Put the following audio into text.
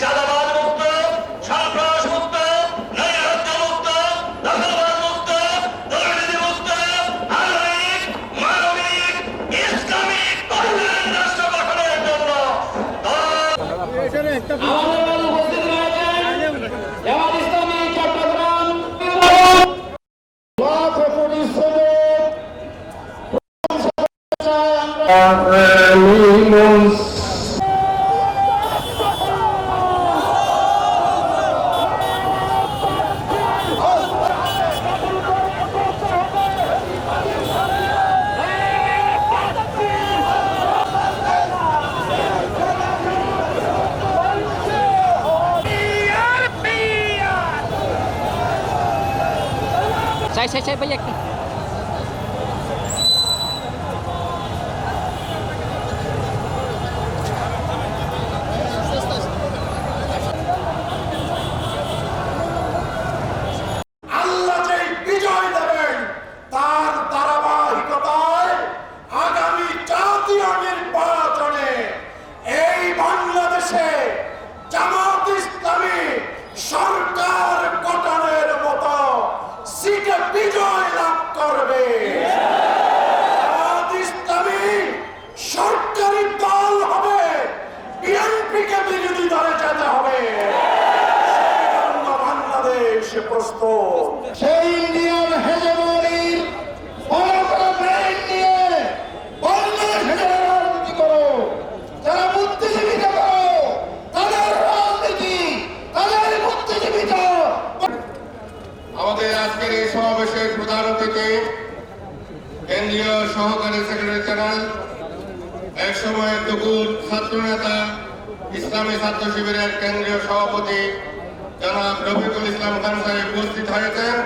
চাঁদাবাদ মুক্ত, সন্ত্রাস মুক্ত নৈরাজ্য মুক্ত দখলবাদ মুক্ত, দুর্নীতি মুক্ত আধুনিক মানবিক, ইসলামিক কল্যাণ রাষ্ট্র গঠনের জন্য آمين বিজয় দেবেন তার ধারাবাহিকতায় আগামী জাতীয় নির্বাচনে এই বাংলাদেশে জামাত ইসলামী সরকার গঠনের মতো সিটে বিজয় করবে। সরকারি দল হবে। বিএনপিকে বিরোধী দলে যেতে হবে। বাংলাদেশ প্রস্তুত। আজকের এই সমাবেশের প্রধান অতিথি, কেন্দ্রীয় সহকারী সেক্রেটারি জেনারেল, এক সময় দুপুর ছাত্র নেতা ইসলামী ছাত্র শিবিরের কেন্দ্রীয় সভাপতি জনাব রফিকুল ইসলাম খান সাহেব উপস্থিত হয়েছেন।